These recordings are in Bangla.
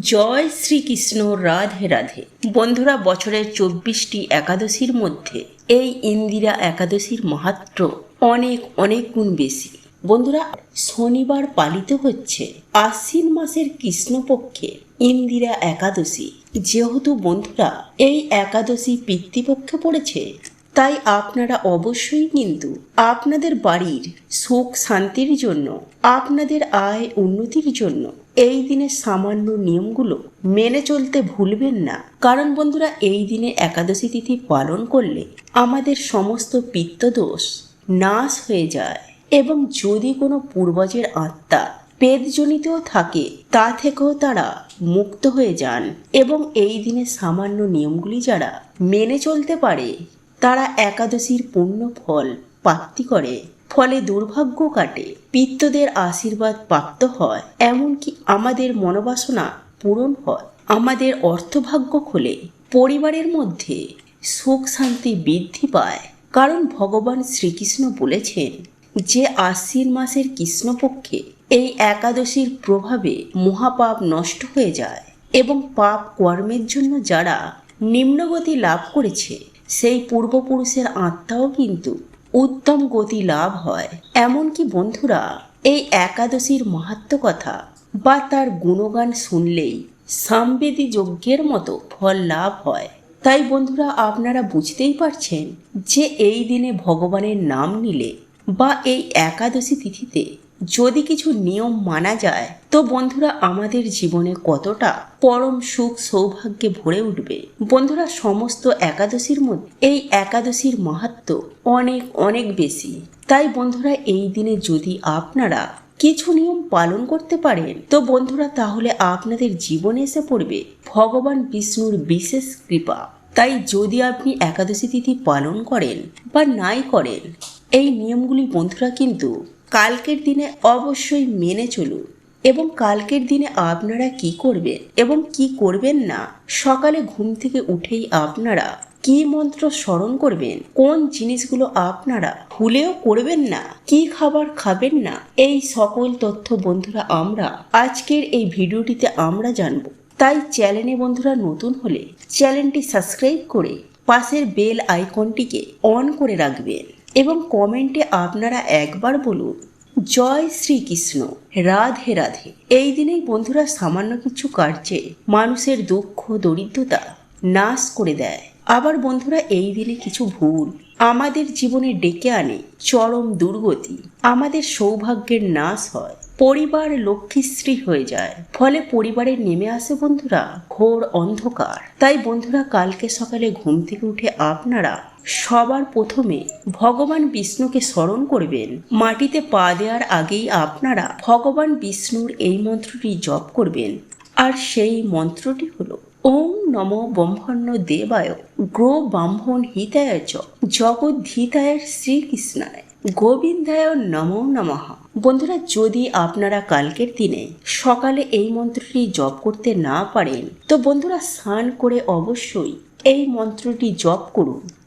জয় শ্রীকৃষ্ণ, রাধে রাধে। বন্ধুরা, বছরের চব্বিশটি একাদশীর মধ্যে এই ইন্দিরা একাদশীর মাহাত্ম অনেক অনেক গুণ বেশি। বন্ধুরা, শনিবার পালিত হচ্ছে আশ্বিন মাসের কৃষ্ণপক্ষে ইন্দিরা একাদশী। যেহেতু বন্ধুরা, এই একাদশী পিতৃপক্ষে পড়েছে, তাই আপনারা অবশ্যই কিন্তু আপনাদের বাড়ির সুখ শান্তির জন্য, আপনাদের আয় উন্নতির জন্য এই দিনের সামান্য নিয়মগুলো মেনে চলতে ভুলবেন না। কারণ বন্ধুরা, এই দিনে একাদশী তিথি পালন করলে আমাদের সমস্ত পিত্তদোষ নাশ হয়ে যায় এবং যদি কোনো পূর্বজের আত্মা পেদজনিতও থাকে, তা থেকেও তারা মুক্ত হয়ে যান এবং এই দিনে সামান্য নিয়মগুলি যারা মেনে চলতে পারে, তারা একাদশীর পূর্ণ ফল প্রাপ্তি করে। ফলে দুর্ভাগ্য কাটে। পিত্তদের আশীর্বাদ প্রাপ্ত হয়, এমনকি আমাদের মনোবাসনা পূরণ হয়। আমাদের অর্থভাগ্য খোলে। পরিবারের মধ্যে সুখ শান্তি বৃদ্ধি পায়। কারণ ভগবান শ্রীকৃষ্ণ বলেছেন যে আশ্বিন মাসের কৃষ্ণপক্ষে এই একাদশীর প্রভাবে মহাপাপ নষ্ট হয়ে যায় এবং পাপ কর্মের জন্য যারা নিম্নগতি লাভ করেছে, সেই পূর্বপুরুষের আত্মাও কিন্তু উত্তম গতি লাভ হয়। এমনকি বন্ধুরা, এই একাদশীর মাহাত্ম কথা বা তার গুণগান শুনলেই সামবেদী যজ্ঞের মতো ফল লাভ হয়। তাই বন্ধুরা, আপনারা বুঝতেই পারছেন যে এই দিনে ভগবানের নাম নিলে বা এই একাদশী তিথিতে যদি কিছু নিয়ম মানা যায়, তো বন্ধুরা আমাদের জীবনে কতটা পরম সুখ সৌভাগ্যে ভরে উঠবে? বন্ধুরা, সমস্ত একাদশীর মধ্যে এই একাদশীর মাহাত্ম অনেক অনেক বেশি। তাই বন্ধুরা, এই দিনে যদি আপনারা কিছু নিয়ম পালন করতে পারেন, তো বন্ধুরা, তাহলে আপনাদের জীবনে এসে পড়বে ভগবান বিষ্ণুর বিশেষ কৃপা। তাই যদি আপনি একাদশী তিথি পালন করেন বা নাই করেন, এই নিয়মগুলি বন্ধুরা কিন্তু কালকের দিনে অবশ্যই মেনে চলুন। এবং কালকের দিনে আপনারা কি করবেন এবং কি করবেন না? সকালে ঘুম থেকে উঠেই আপনারা কি মন্ত্র স্মরণ করবেন? কোন জিনিসগুলো আপনারা ভুলেও করবেন না? কি খাবার খাবেন না? এই সকল তথ্য বন্ধুরা আমরা আজকের এই ভিডিওটিতে আমরা জানব। তাই চ্যানেলে বন্ধুরা নতুন হলে চ্যানেলটি সাবস্ক্রাইব করে পাশের বেল আইকনটিকে অন করে রাখবেন। এবং কমেন্টে আপনারা একবার বলুন, জয় শ্রীকৃষ্ণ, রাধে রাধে। এই দিনেই বন্ধুরা সামান্য কিছু কার্যে মানুষের দুঃখ, দরিদ্রতা নাশ করে দেয়। আবার বন্ধুরা এই দিনে কিছু ভুল আমাদের জীবনে ডেকে আনে চরম দুর্গতি। আমাদের সৌভাগ্যের নাশ হয়, পরিবার লক্ষ্মীশ্রী হয়ে যায়। ফলে পরিবারে নেমে আসে বন্ধুরা ঘোর অন্ধকার। তাই বন্ধুরা কালকে সকালে ঘুম থেকে উঠে আপনারা সবার প্রথমে ভগবান বিষ্ণুকে স্মরণ করবেন। মাটিতে পা দেওয়ার আগেই আপনারা ভগবান বিষ্ণুর এই মন্ত্রটি জপ করবেন। আর সেই মন্ত্রটি হলো, ওম নম ব্রহ্মণ্য দেবায় গ্রো ব্রাহ্মণ হিতায় চ জগদ্ধিতায় শ্রীকৃষ্ণায়, গোবিন্দায় নমো নমঃ। বন্ধুরা, যদি আপনারা কালকের দিনে সকালে এই মন্ত্রটি জপ করতে না পারেন, তো বন্ধুরা স্নান করে অবশ্যই এই মন্ত্রটি জপ করুন।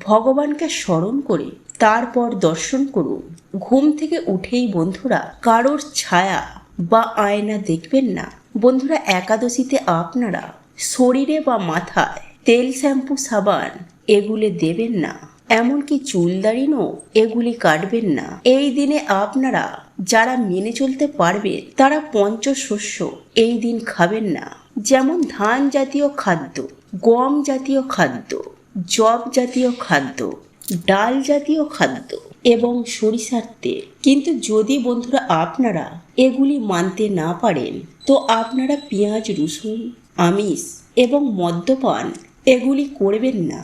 ভগবানকে স্মরণ করে তারপর দর্শন করুন। ঘুম থেকে উঠেই বন্ধুরা কারোর ছায়া বা আয়না দেখবেন না। বন্ধুরা, একাদশীতে আপনারা শরীরে বা মাথায় তেল শ্যাম্পু, সাবান এগুলি দেবেন না। এমনকি চুলদারিনও এগুলি কাটবেন না। এই দিনে আপনারা যারা মেনে চলতে পারবে তারা পঞ্চশস্য এই দিন খাবেন না। যেমন ধান জাতীয় খাদ্য, গম জাতীয় খাদ্য। জব জাতীয় খাদ্য, ডাল জাতীয় খাদ্য এবং সরিষার তেল। কিন্তু যদি বন্ধুরা আপনারা এগুলি মানতে না পারেন, তো আপনারা পেঁয়াজ, রসুন, আমিষ এবং মদ্যপান এগুলি করবেন না।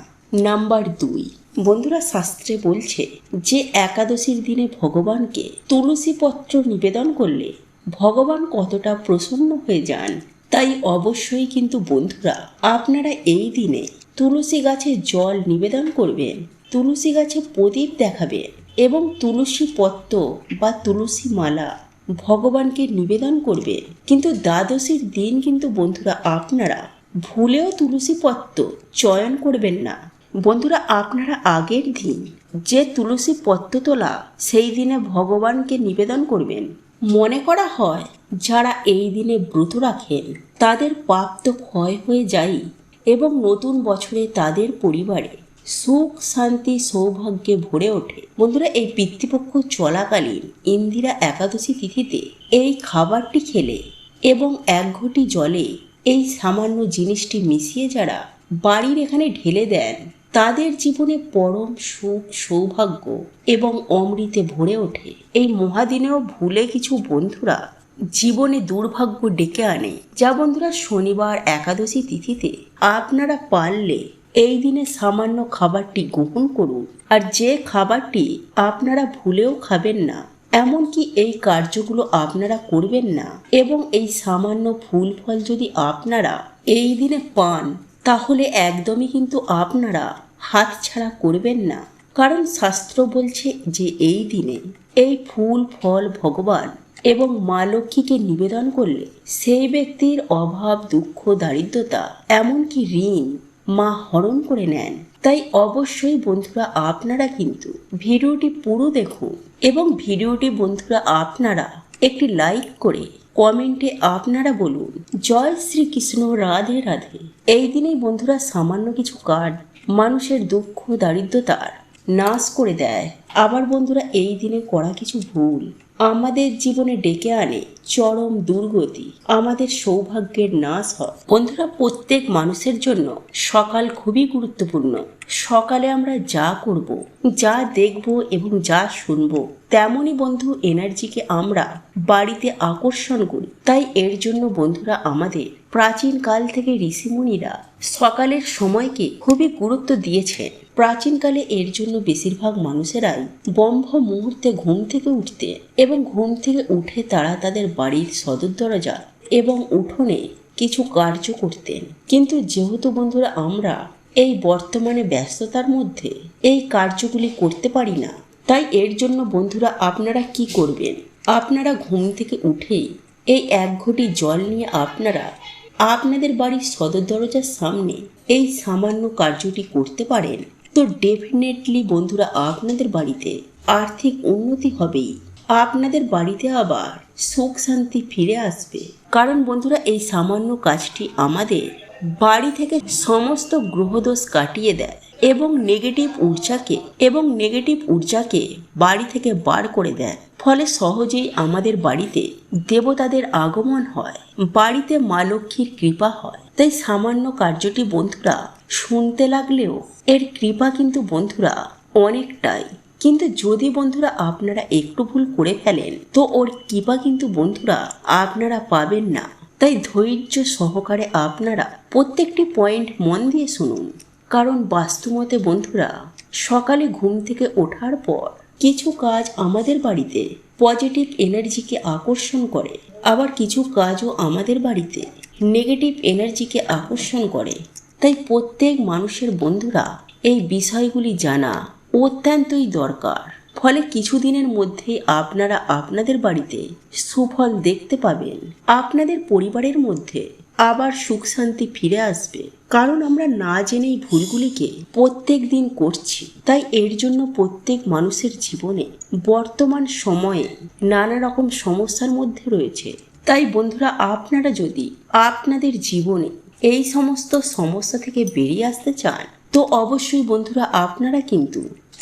নাম্বার দুই, বন্ধুরা শাস্ত্রে বলছে যে একাদশীর দিনে ভগবানকে তুলসী পত্র নিবেদন করলে ভগবান কতটা প্রসন্ন হয়ে যান, তাই অবশ্যই কিন্তু বন্ধুরা আপনারা এই দিনে তুলসী গাছে জল নিবেদন করবেন তুলসী গাছে প্রদীপ দেখাবেন এবং তুলসী পত্র বা তুলসী মালা ভগবানকে নিবেদন করবে। কিন্তু দ্বাদশীর দিন কিন্তু বন্ধুরা আপনারা ভুলেও তুলসী পত্র চয়ন করবেন না। বন্ধুরা, আপনারা আগের দিন যে তুলসী পত্র তোলা, সেই দিনে ভগবানকে নিবেদন করবেন। মনে করা হয়, যারা এই দিনে ব্রত রাখেন, তাদের পাপ তো ক্ষয় হয়ে যায় এবং নতুন বছরে তাদের পরিবারে সুখ, শান্তি, সৌভাগ্যে ভরে ওঠে। বন্ধুরা, এই পিতৃপক্ষ চলাকালীন ইন্দিরা একাদশী তিথিতে এই খাবারটি খেলে এবং এক ঘটি জলে এই সামান্য জিনিসটি মিশিয়ে যারা বাড়ির এখানে ঢেলে দেন, তাদের জীবনে পরম সুখ, সৌভাগ্য এবং অমৃতে ভরে ওঠে। এই মহাদিনেও ভুলে কিছু বন্ধুরা জীবনে দুর্ভাগ্য ডেকে আনে। যা বন্ধুরা শনিবার একাদশী তিথিতে আপনারা পারলে এই দিনে সামান্য খাবারটি গ্রহণ করুন। আর যে খাবারটি আপনারা ভুলেও খাবেন না, এমনকি এই কার্যগুলো আপনারা করবেন না, এবং এই সামান্য ফুল ফল যদি আপনারা এই দিনে পান, তাহলে একদমই কিন্তু আপনারা হাত ছাড়া করবেন না। কারণ শাস্ত্র বলছে যে এই দিনে এই ফুল ফল ভগবান এবং মা লক্ষ্মীকে নিবেদন করলে সেই ব্যক্তির অভাব, দুঃখ, দারিদ্রতা, এমনকি ঋণ মা হরণ করে নেন। তাই অবশ্যই বন্ধুরা আপনারা কিন্তু ভিডিওটি পুরো দেখুন এবং ভিডিওটি বন্ধুরা আপনারা একটি লাইক করে কমেন্টে আপনারা বলুন, জয় শ্রীকৃষ্ণ, রাধে রাধে। এই দিনেই বন্ধুরা সামান্য কিছু কার্ড মানুষের দুঃখ, দারিদ্রতার নাশ করে দেয়। আবার বন্ধুরা এই দিনে করা কিছু ভুল আমাদের জীবনে ডেকে আনে চরম দুর্গতি, আমাদের সৌভাগ্যের নাশ হয়। বন্ধুরা, প্রত্যেক মানুষের জন্য সকাল খুবই গুরুত্বপূর্ণ। সকালে আমরা যা করব, যা দেখব এবং যা শুনব, তেমনই বন্ধু এনার্জিকে আমরা বাড়িতে আকর্ষণ করি। তাই এর জন্য বন্ধুরা আমাদের প্রাচীন কাল থেকে ঋষিমুনিরা সকালের সময়কে খুবই গুরুত্ব দিয়েছেন। প্রাচীনকালে এর জন্য বেশিরভাগ মানুষেরাই ব্রহ্ম মুহূর্তে ঘুম থেকে উঠতে এবং ঘুম থেকে উঠে তারা তাদের বাড়ির সদর দরজা এবং উঠোনে কিছু কার্য করতেন। কিন্তু যেহেতু বন্ধুরা আমরা এই বর্তমানে ব্যস্ততার মধ্যে এই কার্যগুলি করতে পারি না। তাই এর জন্য বন্ধুরা আপনারা কি করবেন? আপনারা ঘুম থেকে উঠেই এই এক ঘটি জল নিয়ে আপনারা আপনাদের বাড়ির সদর দরজার সামনে এই সামান্য কার্যটি করতে পারেন। তো ডেফিনেটলি বন্ধুরা আপনাদের বাড়িতে আর্থিক উন্নতি হবেই। আপনাদের বাড়িতে আবার সুখ শান্তি ফিরে আসবে। কারণ বন্ধুরা এই সামান্য কাজটি আমাদের বাড়ি থেকে সমস্ত গ্রহদোষ কাটিয়ে দেয় এবং নেগেটিভ ঊর্জাকে এবং নেগেটিভ ঊর্জাকে বাড়ি থেকে বার করে দেয়। ফলে সহজেই আমাদের বাড়িতে দেবতাদের আগমন হয়, বাড়িতে মা লক্ষ্মীর কৃপা হয়। তাই সামান্য কার্যটি বন্ধুরা শুনতে লাগলেও এর কৃপা কিন্তু বন্ধুরা অনেকটাই। কিন্তু যদি বন্ধুরা আপনারা একটু ভুল করে ফেলেন, তো ওর কৃপা কিন্তু বন্ধুরা আপনারা পাবেন না। তাই ধৈর্য সহকারে আপনারা প্রত্যেকটি পয়েন্ট মন দিয়ে শুনুন। কারণ বাস্তুমতে বন্ধুরা, সকালে ঘুম থেকে ওঠার পর কিছু কাজ আমাদের বাড়িতে পজিটিভ এনার্জিকে আকর্ষণ করে। আবার কিছু কাজও আমাদের বাড়িতে নেগেটিভ এনার্জিকে আকর্ষণ করে। তাই প্রত্যেক মানুষের বন্ধুরা এই বিষয়গুলি জানা অত্যন্তই দরকার। ফলে কিছুদিনের মধ্যেই আপনারা আপনাদের বাড়িতে সুফল দেখতে পাবেন। আপনাদের পরিবারের মধ্যে আবার সুখ শান্তি ফিরে আসবে। কারণ আমরা না জেনেই ভুলগুলিকে প্রত্যেক দিন করছি। তাই এর জন্য প্রত্যেক মানুষের জীবনে বর্তমান সময়ে নানা রকম সমস্যার মধ্যে রয়েছে। তাই বন্ধুরা, আপনারা যদি আপনাদের জীবনে এই সমস্ত সমস্যা থেকে বেরিয়ে আসতে চান, তো অবশ্যই বন্ধুরা, আপনারা কিন্তু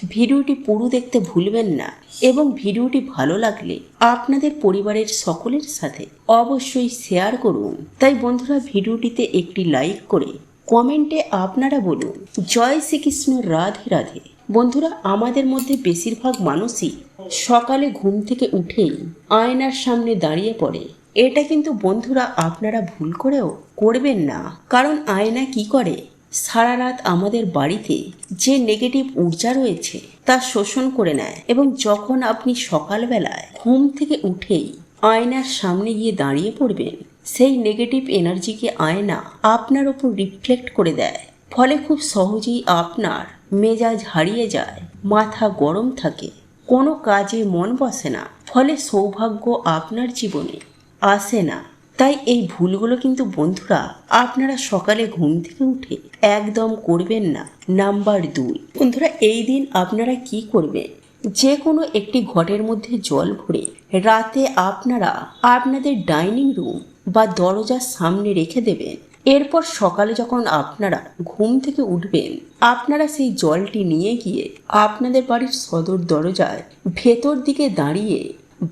ভিডিওটি পুরো দেখতে ভুলবেন না এবং ভিডিওটি ভালো লাগলে আপনাদের পরিবারের সকলের সাথে অবশ্যই শেয়ার করুন। তাই বন্ধুরা, ভিডিওটিতে একটি লাইক করে কমেন্টে আপনারা বলুন, জয় শ্রীকৃষ্ণ, রাধে রাধে। বন্ধুরা, আমাদের মধ্যে বেশিরভাগ মানুষই সকালে ঘুম থেকে উঠেই আয়নার সামনে দাঁড়িয়ে পড়ে। এটা কিন্তু বন্ধুরা, আপনারা ভুল করেও করবেন না। কারণ আয়না কি করে? সারা রাত আমাদের বাড়িতে যে নেগেটিভ ঊর্জা রয়েছে তা শোষণ করে নেয় এবং যখন আপনি সকালবেলায় ঘুম থেকে উঠেই আয়নার সামনে গিয়ে দাঁড়িয়ে পড়বেন, সেই নেগেটিভ এনার্জিকে আয়না আপনার ওপর রিফ্লেক্ট করে দেয়। ফলে খুব সহজেই আপনার মেজাজ হারিয়ে যায়, মাথা গরম থাকে, কোনো কাজে মন বসে না। ফলে সৌভাগ্য আপনার জীবনে আসে না। তাই এই ভুলগুলো কিন্তু বন্ধুরা আপনারা সকালে ঘুম থেকে উঠে একদম করবেন না। নাম্বার দুই, বন্ধুরা এই দিন আপনারা কি করবেন? যে কোনো একটি ঘটের মধ্যে জল ভরে রাতে আপনারা আপনাদের ডাইনিং রুম বা দরজার সামনে রেখে দেবেন। এরপর সকালে যখন আপনারা ঘুম থেকে উঠবেন, আপনারা সেই জলটি নিয়ে গিয়ে আপনাদের বাড়ির সদর দরজায় ভেতর দিকে দাঁড়িয়ে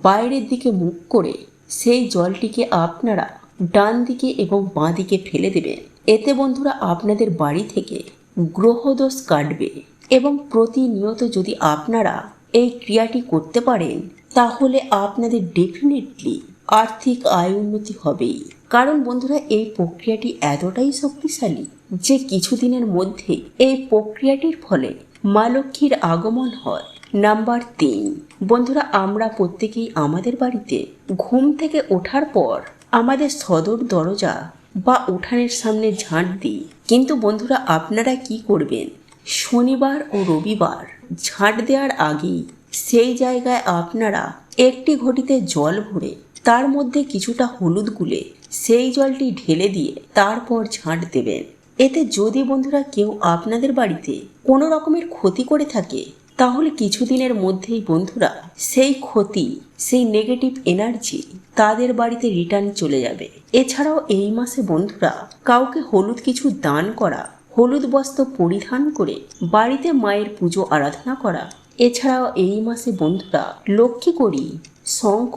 বাইরের দিকে মুখ করে সেই জলটিকে আপনারা ডান দিকে এবং বাঁ দিকে ফেলে দেবেন এতে বন্ধুরা আপনাদের বাড়ি থেকে গ্রহদোষ কাটবে এবং প্রতিনিয়ত যদি আপনারা এই ক্রিয়াটি করতে পারেন, তাহলে আপনাদের ডেফিনেটলি আর্থিক আয় উন্নতি হবেই। কারণ বন্ধুরা, এই প্রক্রিয়াটি এতটাই শক্তিশালী যে কিছুদিনের মধ্যে এই প্রক্রিয়াটির ফলে মা লক্ষ্মীর আগমন হয়। নাম্বার তিন। বন্ধুরা, আমরা প্রত্যেকেই আমাদের বাড়িতে ঘুম থেকে ওঠার পর আমাদের সদর দরজা বা উঠানের সামনে ঝাঁট দিই। কিন্তু বন্ধুরা, আপনারা কি করবেন? শনিবার ও রবিবার ঝাঁট দেওয়ার আগেই সেই জায়গায় আপনারা একটি ঘটিতে জল ভরে, তার মধ্যে কিছুটা হলুদ গুলে সেই জলটি ঢেলে দিয়ে তারপর ঝাঁট দেবেন। এতে যদি বন্ধুরা কেউ আপনাদের বাড়িতে কোনো রকমের ক্ষতি করে থাকে তাহলে কিছুদিনের মধ্যেই বন্ধুরা, সেই ক্ষতি, সেই নেগেটিভ এনার্জি তাদের বাড়িতে রিটার্ন চলে যাবে। এছাড়াও এই মাসে বন্ধুরা, কাউকে হলুদ কিছু দান করা, হলুদ বস্ত্র পরিধান করে বাড়িতে মায়ের পুজো আরাধনা করা, এছাড়াও এই মাসে বন্ধুরা লক্ষ্মী করি, শঙ্খ,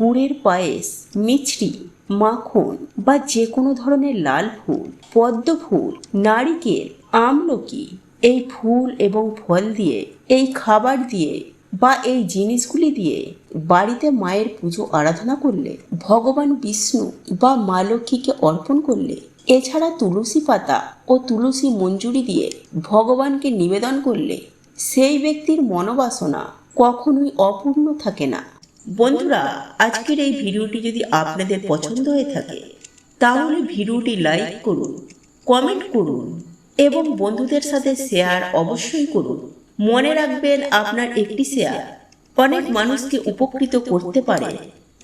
গুড়ের পায়েস, মিছরি, মাখন বা যে কোনো ধরনের লাল ফুল, পদ্ম ফুল, নারিকেল, আমলকি এই ফুল এবং ফল দিয়ে, এই খাবার দিয়ে বা এই জিনিসগুলি দিয়ে বাড়িতে মায়ের পুজো আরাধনা করলে, ভগবান বিষ্ণু বা মা লক্ষ্মীকে অর্পণ করলে, এছাড়া তুলসী পাতা ও তুলসী মঞ্জুরি দিয়ে ভগবানকে নিবেদন করলে সেই ব্যক্তির মনোবাসনা কখনোই অপূর্ণ থাকে না। বন্ধুরা, আজকের এই ভিডিওটি যদি আপনাদের পছন্দ হয়ে থাকে, তাহলে ভিডিওটি লাইক করুন, কমেন্ট করুন এবং বন্ধুদের সাথে শেয়ার অবশ্যই করুন। মনে রাখবেন, আপনার একটি শেয়ার অনেক মানুষকে উপকৃত করতে পারে।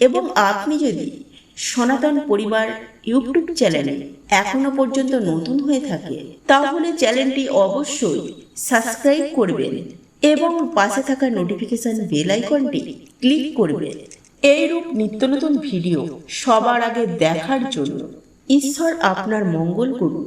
এবং আপনি যদি সনাতন পরিবার ইউটিউব চ্যানেলে এখনও পর্যন্ত নতুন হয়ে থাকে, তাহলে চ্যানেলটি অবশ্যই সাবস্ক্রাইব করবেন এবং পাশে থাকা নোটিফিকেশন বেল আইকনটি ক্লিক করবেন। এইরূপ নিত্য নতুন ভিডিও সবার আগে দেখার জন্য ঈশ্বর আপনার মঙ্গল করুন